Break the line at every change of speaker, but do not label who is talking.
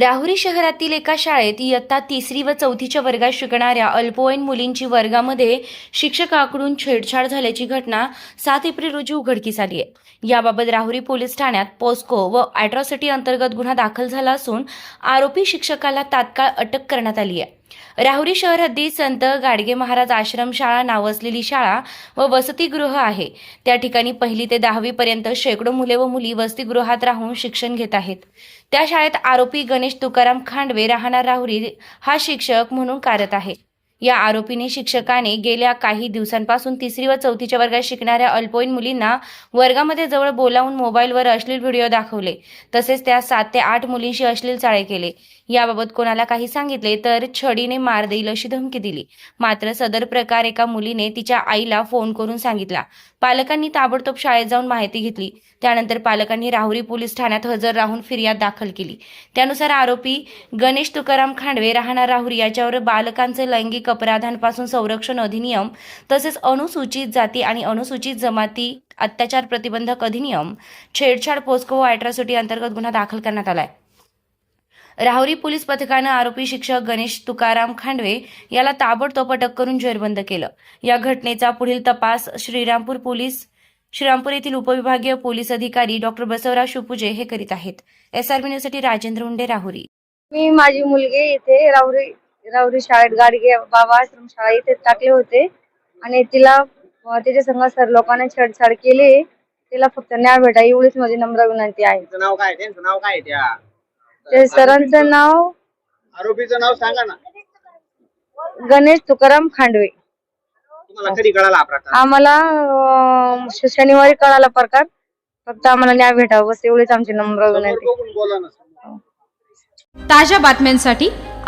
राहुरी शहरातील एका शाळेत इयत्ता तिसरी व चौथीच्या वर्गात शिकणाऱ्या अल्पवयीन मुलींची वर्गामध्ये शिक्षकाकडून छेडछाड झाल्याची घटना सात एप्रिल रोजी उघडकीस आली आहे. याबाबत राहुरी पोलीस ठाण्यात पोस्को व अॅट्रॉसिटी अंतर्गत गुन्हा दाखल झाला असून आरोपी शिक्षकाला तात्काळ अटक करण्यात आली आहे. राहुरी शहर हद्दीत संत गाडगे महाराज आश्रमशाळा नाव असलेली शाळा व वसतिगृह आहे. त्या ठिकाणी पहिली ते दहावी पर्यंत शेकडो मुले व मुली वसतिगृहात राहून शिक्षण घेत आहेत. त्या शाळेत आरोपी गणेश तुकाराम खांडवे राहणार राहुरी हा शिक्षक म्हणून कार्यरत आहे. या आरोपीने शिक्षकाने गेल्या काही दिवसांपासून तिसरी व चौथीच्या वर्गात शिकणाऱ्या अल्पवयीन मुलींना वर्गामध्ये जवळ बोलावून मोबाईलवर अश्लील व्हिडिओ दाखवले. तसेच त्या सात ते आठ मुलींशी अश्लील चाळे केले. याबाबत कोणाला काही सांगितले तर छडीने मार देईल अशी धमकी दिली. मात्र सदर प्रकार एका मुलीने तिच्या आईला फोन करून सांगितला. पालकांनी ताबडतोब शाळेत जाऊन माहिती घेतली. त्यानंतर पालकांनी राहुरी पोलीस ठाण्यात हजर राहून फिर्याद दाखल केली. त्यानुसार आरोपी गणेश तुकाराम खांडवे राहणार राहुरी याच्यावर बालकांचे लैंगिक अपराधांपासून संरक्षण अधिनियम तसेच अनुसूचित जाती आणि अनुसूचित जमाती अत्याचार प्रतिबंधक अधिनियम छेडछाड पोस्को अॅट्रॉसिटी अंतर्गत गुन्हा दाखल करण्यात आलाय. राहुरी पोलीस पथकानं आरोपी शिक्षक गणेश तुकाराम खांडवे याला ताबडतोब अटक करून जेरबंद केलं. या घटनेचा पुढील तपास श्रीरामपूर पोलीस श्रीरामपूर येथील उपविभागीय पोलीस अधिकारी डॉक्टर बसवराज शुपुजे हे करीत आहेत. एसआरबी न्यूजसाठी राजेंद्र हुंडे राहुरी.
मी माझी मुलगी इथे राहुरी राहुरी शाळेत गाडगे बाबा आश्रम शाळा इथे टाकले होते. आणि तिला तिच्या संग सर लोकांनी छेडछाड केली. तिला फक्त न्याय भेटा एवढीच माझी नम्र विनंती आहे.
त्यांचं नाव काय? त्यांचं नाव काय आहे त्या?
ते सरांचं नाव
आरोपीचं नाव सांगा ना.
गणेश तुकाराम खांडवे.
तुम्हाला कधी कळाला हा प्रकार?
आम्हाला अं, शनिवारी कळाला प्रकार. फक्त आम्हाला न्याय भेटावा बस एवढीच आमची नम्र
समोर
विनंती.
बघून बोला ना.
ताज्या बातम्यांसाठी